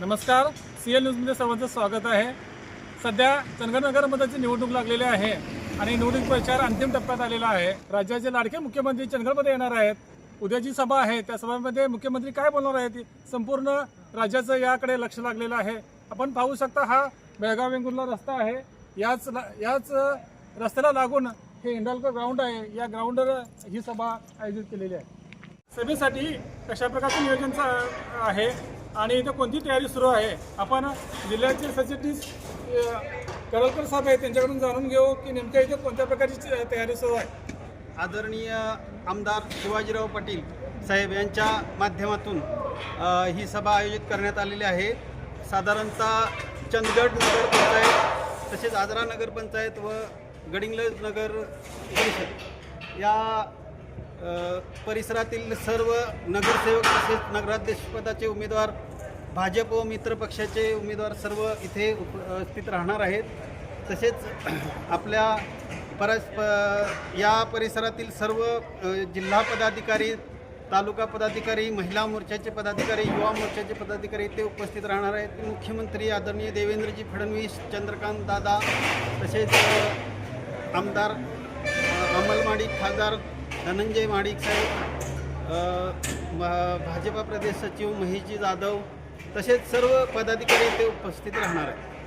नमस्कार. C L न्यूजमध्ये सर्वांचं स्वागत आहे. सध्या चंदगड मतदाची निवडणूक लागलेली आहे आणि निवडणूक प्रचार अंतिम टप्प्यात आलेला आहे. राज्याचे लाडके मुख्यमंत्री चंदगडमध्ये येणार आहेत. उद्याची सभा आहे. त्या सभामध्ये मुख्यमंत्री काय बोलणार आहेत संपूर्ण राज्याचं याकडे लक्ष लागलेलं आहे. आपण पाहू शकता हा बेळगाव वेंगुर्ला रस्ता आहे. याच याच रस्त्याला लागून हे इंडालकर ग्राउंड आहे. या ग्राउंडवर ही सभा आयोजित केलेली आहे. सभेसाठी कशा प्रकारचं नियोजन आहे? आणि इथं कोणती तयारी सुरू आहे? आपण जिल्ह्याचे सचिव करलकर साहेब आहेत त्यांच्याकडून जाणून घेऊ की नेमक्या इथे कोणत्या प्रकारची तयारी सुरू आहे? आदरणीय आमदार शिवाजीराव पाटील साहेब यांच्या माध्यमातून ही सभा आयोजित करण्यात आलेली आहे. साधारणतः चंदगड नगरपंचायत तसेच आजरा नगरपंचायत व गडिंगल नगर परिषद या परिसरातील सर्व नगरसेवक तसेच नगराध्यक्षपदाचे उमेदवार भाजप व मित्र पक्षाचे उमेदवार सर्व इथे उपस्थित राहणार आहेत. तसेच आपल्या परस प- या परिसरातील सर्व जिल्हा पदाधिकारी तालुका पदाधिकारी महिला मोर्चाचे पदाधिकारी युवा मोर्चाचे पदाधिकारी ते उपस्थित राहणार आहेत. मुख्यमंत्री आदरणीय देवेंद्रजी फडणवीस चंद्रकांत दादा तसेच आमदार अंमलवाडी खासदार धनंजय माडिक साहेब भाजपा प्रदेश सचिव महेशजी जाधव तसेच सर्व पदाधिकारी ते उपस्थित राहणार आहेत.